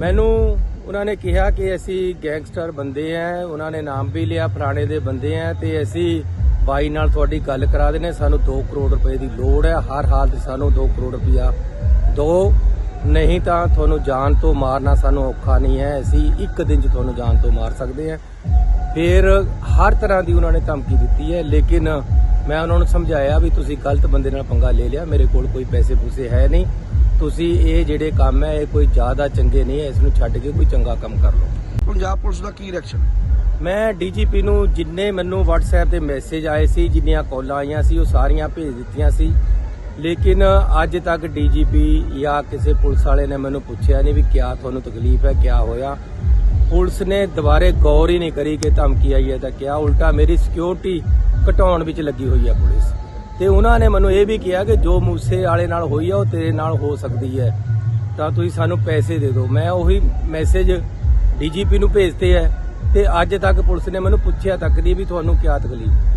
ਮੈਨੂੰ ਉਹਨਾਂ ਨੇ ਕਿਹਾ ਕਿ ਅਸੀਂ ਗੈਂਗਸਟਰ ਬੰਦੇ ਆ, ਉਹਨਾਂ ਨੇ ਨਾਮ ਵੀ ਲਿਆ, ਫਲਾਣੇ ਦੇ ਬੰਦੇ ਆ, ਤੇ ਅਸੀਂ ਬਾਈ ਨਾਲ ਤੁਹਾਡੀ ਗੱਲ ਕਰਾ ਦੇਣੇ ਸਾਨੂੰ 2 ਕਰੋੜ ਰੁਪਏ ਦੀ ਲੋੜ ਹੈ। ਹਰ ਹਾਲਤ ਸਾਨੂੰ 2 ਕਰੋੜ ਰੁਪਇਆ ਦੋ। ਨਹੀਂ ਤਾਂ ਤੁਹਾਨੂੰ ਜਾਨ ਤੋਂ ਮਾਰਨਾ ਸਾਨੂੰ ਔਖਾ ਨਹੀਂ ਹੈ। ਅਸੀਂ ਇੱਕ ਦਿਨ 'ਚ ਤੁਹਾਨੂੰ ਜਾਨ ਤੋਂ ਮਾਰ ਸਕਦੇ ਹਾਂ। ਫਿਰ ਹਰ ਤਰ੍ਹਾਂ ਦੀ ਉਹਨਾਂ ਨੇ ਧਮਕੀ ਦਿੱਤੀ ਹੈ। ਲੇਕਿਨ ਮੈਂ ਉਹਨਾਂ ਨੂੰ ਸਮਝਾਇਆ ਵੀ ਤੁਸੀਂ ਗਲਤ ਬੰਦੇ ਨਾਲ ਪੰਗਾ ਲੈ ਲਿਆ। ਮੇਰੇ ਕੋਲ ਕੋਈ ਪੈਸੇ ਪੂਸੇ ਹੈ ਨਹੀਂ। ਤੁਸੀਂ ਇਹ ਜਿਹੜੇ ਕੰਮ ਹੈ ਇਹ ਕੋਈ ਜ਼ਿਆਦਾ ਚੰਗੇ ਨਹੀਂ ਹੈ ਇਸ ਨੂੰ ਛੱਡ ਕੇ ਕੋਈ ਚੰਗਾ ਕੰਮ ਕਰ ਲਓ। ਪੰਜਾਬ ਪੁਲਿਸ ਦਾ ਕੀ ਰਿਐਕਸ਼ਨ ਮੈਂ ਡੀਜੀਪੀ ਨੂੰ ਜਿੰਨੇ ਮੈਨੂੰ WhatsApp ਤੇ ਮੈਸੇਜ ਆਏ ਸੀ ਜਿੰਨੀਆਂ ਕਾਲਾਂ ਆਈਆਂ ਸੀ ਉਹ ਸਾਰੀਆਂ ਭੇਜ ਦਿੱਤੀਆਂ ਸੀ। ਲੇਕਿਨ ਅੱਜ ਤੱਕ ਡੀਜੀਪੀ ਜਾਂ ਕਿਸੇ ਪੁਲਿਸ ਵਾਲੇ ਨੇ ਮੈਨੂੰ ਪੁੱਛਿਆ ਨਹੀਂ ਵੀ ਕਿਆ ਤੁਹਾਨੂੰ ਤਕਲੀਫ ਹੈ ਕਿਆ ਹੋਇਆ। ਪੁਲਿਸ ਨੇ ਦੁਬਾਰੇ ਗੌਰ ਹੀ ਨਹੀਂ ਕਰੀ ਕਿ ਧਮਕੀ ਆਈ ਹੈ ਤਾਂ ਕਿਆ ਉਲਟਾ ਮੇਰੀ ਸਿਕਿਉਰਿਟੀ ਘਟਾਉਣ ਵਿੱਚ ਲੱਗੀ ਹੋਈ ਹੈ ਪੁਲਿਸ। ਤੇ ਉਹਨਾਂ ਨੇ ਮੈਨੂੰ ਇਹ ਵੀ ਕਿਹਾ ਕਿ ਜੋ ਮੂਸੇ ਵਾਲੇ ਨਾਲ ਹੋਈ ਆ, ਉਹ ਤੇਰੇ ਨਾਲ ਹੋ ਸਕਦੀ ਹੈ। ਤਾਂ ਤੁਸੀਂ ਸਾਨੂੰ ਪੈਸੇ ਦੇ ਦਿਓ। ਮੈਂ ਉਹੀ ਮੈਸੇਜ ਡੀਜੀਪੀ ਨੂੰ ਭੇਜਤੇ ਹੈ ਤੇ ਅੱਜ ਤੱਕ ਪੁਲਿਸ ਨੇ ਮੈਨੂੰ ਪੁੱਛਿਆ ਤੱਕ ਨਹੀਂ ਵੀ ਤੁਹਾਨੂੰ ਕਿਆ ਤਕਲੀਫ।